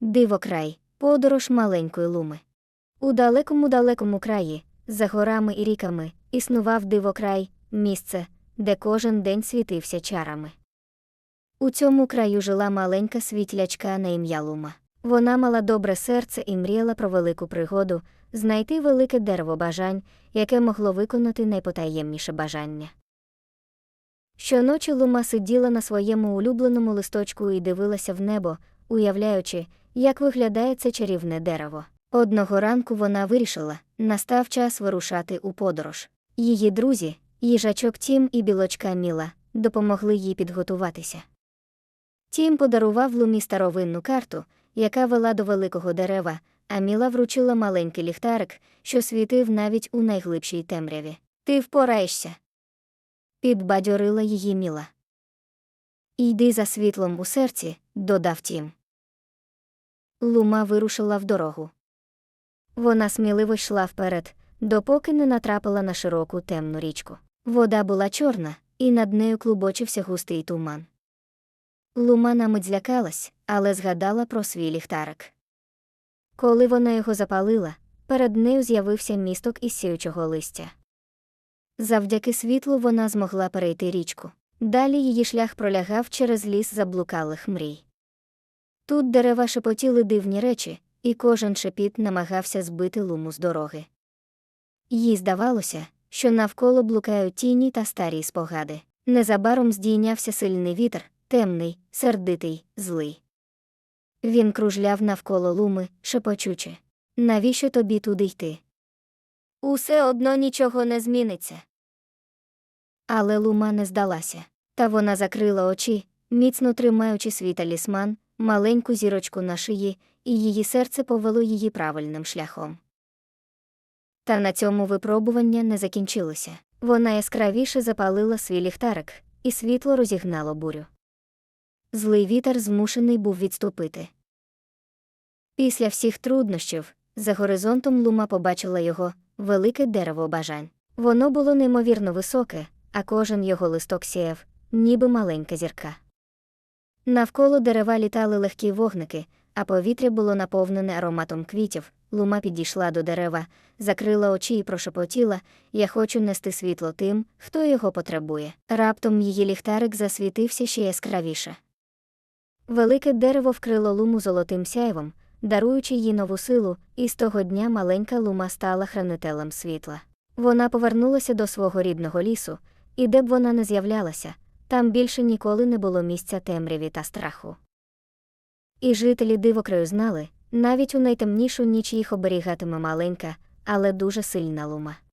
Дивокрай, подорож маленької луми. У далекому далекому краї, за горами і ріками, існував дивокрай, місце, де кожен день світився чарами. У цьому краю жила маленька світлячка на ім'я Лума. Вона мала добре серце і мріяла про велику пригоду знайти велике дерево бажань, яке могло виконати найпотаємніше бажання. Щоночі Лума сиділа на своєму улюбленому листочку і дивилася в небо, уявляючи, як виглядає це чарівне дерево. Одного ранку вона вирішила, настав час вирушати у подорож. Її друзі, їжачок Тім і білочка Міла, допомогли їй підготуватися. Тім подарував Лумі старовинну карту, яка вела до великого дерева, а Міла вручила маленький ліхтарик, що світив навіть у найглибшій темряві. Ти впораєшся. Підбадьорила її Міла. Йди за світлом у серці, додав Тім. Лума вирушила в дорогу. Вона сміливо йшла вперед, допоки не натрапила на широку темну річку. Вода була чорна, і над нею клубочився густий туман. Лума на мить злякалась, але згадала про свій ліхтарик. Коли вона його запалила, перед нею з'явився місток із сіючого листя. Завдяки світлу вона змогла перейти річку. Далі її шлях пролягав через ліс заблукалих мрій. Тут дерева шепотіли дивні речі, і кожен шепіт намагався збити луму з дороги. Їй здавалося, що навколо блукають тіні та старі спогади. Незабаром здійнявся сильний вітер, темний, сердитий, злий. Він кружляв навколо луми, шепочучи. Навіщо тобі туди йти? Усе одно нічого не зміниться. Але лума не здалася, та вона закрила очі, міцно тримаючи свій талісман, маленьку зірочку на шиї, і її серце повело її правильним шляхом. Та на цьому випробування не закінчилося. Вона яскравіше запалила свій ліхтарик, і світло розігнало бурю. Злий вітер змушений був відступити. Після всіх труднощів, за горизонтом Лума побачила його велике дерево бажань. Воно було неймовірно високе, а кожен його листок сіяв, ніби маленька зірка. Навколо дерева літали легкі вогники, а повітря було наповнене ароматом квітів. Лума підійшла до дерева, закрила очі і прошепотіла Я хочу нести світло тим, хто його потребує. Раптом її ліхтарик засвітився ще яскравіше. Велике дерево вкрило луму золотим сяйвом, даруючи їй нову силу, і з того дня маленька лума стала хранителем світла. Вона повернулася до свого рідного лісу, і де б вона не з'являлася, там більше ніколи не було місця темряві та страху. І жителі дивокраю знали, навіть у найтемнішу ніч їх оберігатиме маленька, але дуже сильна лума.